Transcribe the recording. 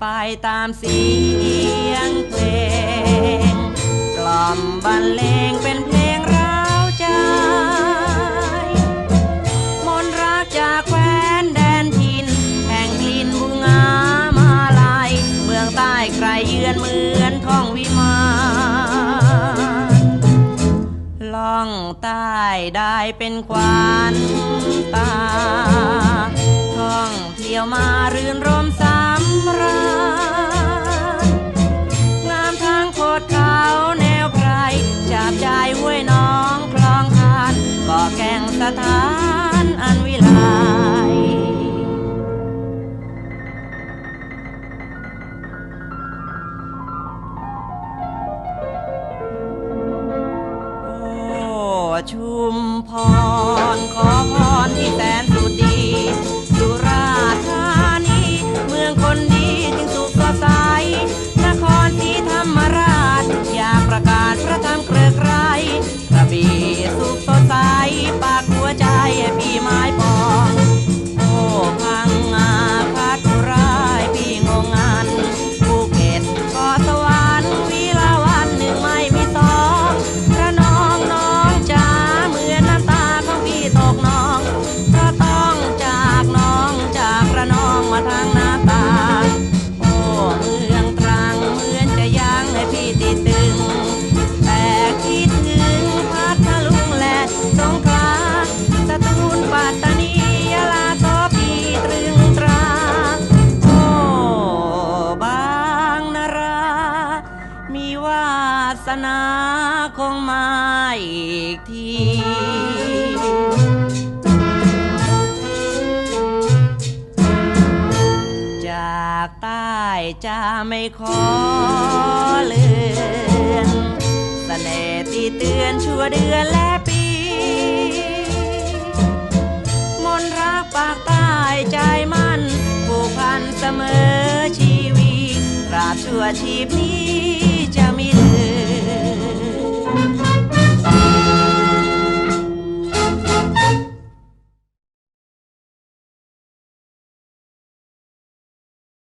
ไปตามเสียงเพลง กล่อมบรรเลงเป็นเพลงร้าวใจ มนต์รักจากแคว้นแดนทิน แห่งกลิ่นบุงามาลาย เมืองใต้ใครเยือนเหมือนท้องวิมานล่องใต้ได้เป็นขวัญตาท่อง ที่ยวมารื่นรมสา นาคงมาอีกทีจากใต้จะไม่ขอเลือนเสน่ห์ตีเตือนชั่วเดือนและปี มนรักปากใต้ใจมันผูกพันเสมอชีวีตราบชั่วชีพนี้